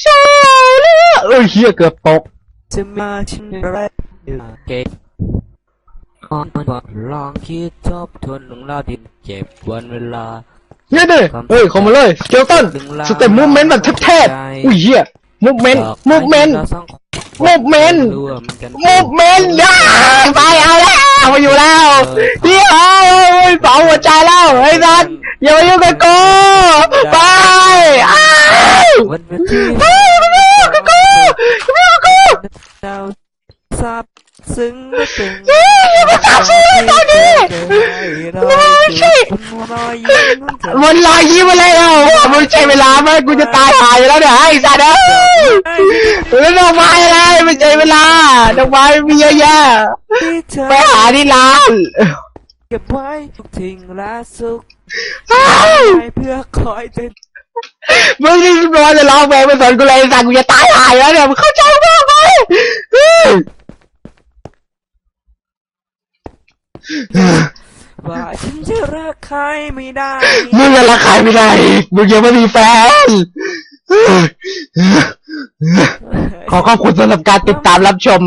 โซเลือเอ้ยเฮียเกือบตก จะมาชิมอะไรเก็บก่อนก่อนลองคิดทบทวนเรื่องราวที่เจ็บวันเวลาเฮ้ยดิเฮ้ยเข้ามาเลยสเกลตันสเต็ปมูฟเมนต์แบบเทพๆอุ้ยเฮียมูฟเมนต์มูฟเมนต์มูฟเมนต์รวมกันมูฟเมนต์ย่าไปเอาแล้วมาอยู่แล้วเฮียเอ้ยเผาหัวใจแล้วไอ้สัสอย่ามายุ่งกับกูไปอ้าว วันเวที เฮ้ยไม่ยุ่งกับกูไม่ยุ่งกับกู ดาวซับซึ้งไม่ตึงเฮ้ยอย่ามาจับซื้อตอนนี้รอยยิ้มรอยยิ้มของเธอมันลอยยิ้มอะไรแล้วมันใช้เวลาไหมกูจะตายหายอยู่แล้วเนี่ยไอ้สัตว์เอ้ยแล้วดอกไม้อะไรไม่ใช่เวลาดอกไม้มีเยอะแยะที่เธอไปหาที่ร้านเก็บไว้ทุกทิ้งและสุขอ้าวไว้เพื่อคอยเต้นมึงนี่รอจะร้องเพลงมาสอนกูเลยไอ้สัตว์กูจะตายหายแล้วเนี่ยมึงเข้าใจมากไหมเฮ้ย ว่าฉันจะรักใครไม่ได้ มึงยังรักใครไม่ได้อีกมึงยังไม่มีแฟน ขอขอบคุณสำหรับการติดตามรับชม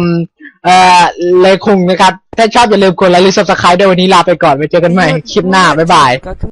เอ่อเลยคุงนะครับ ถ้าชอบอย่าลืมกดไลค์หรือ subscribe ด้วยวันนี้ลาไปก่อนไว้เจอกันใหม่คลิปหน้า บ๊ายบายก็คือ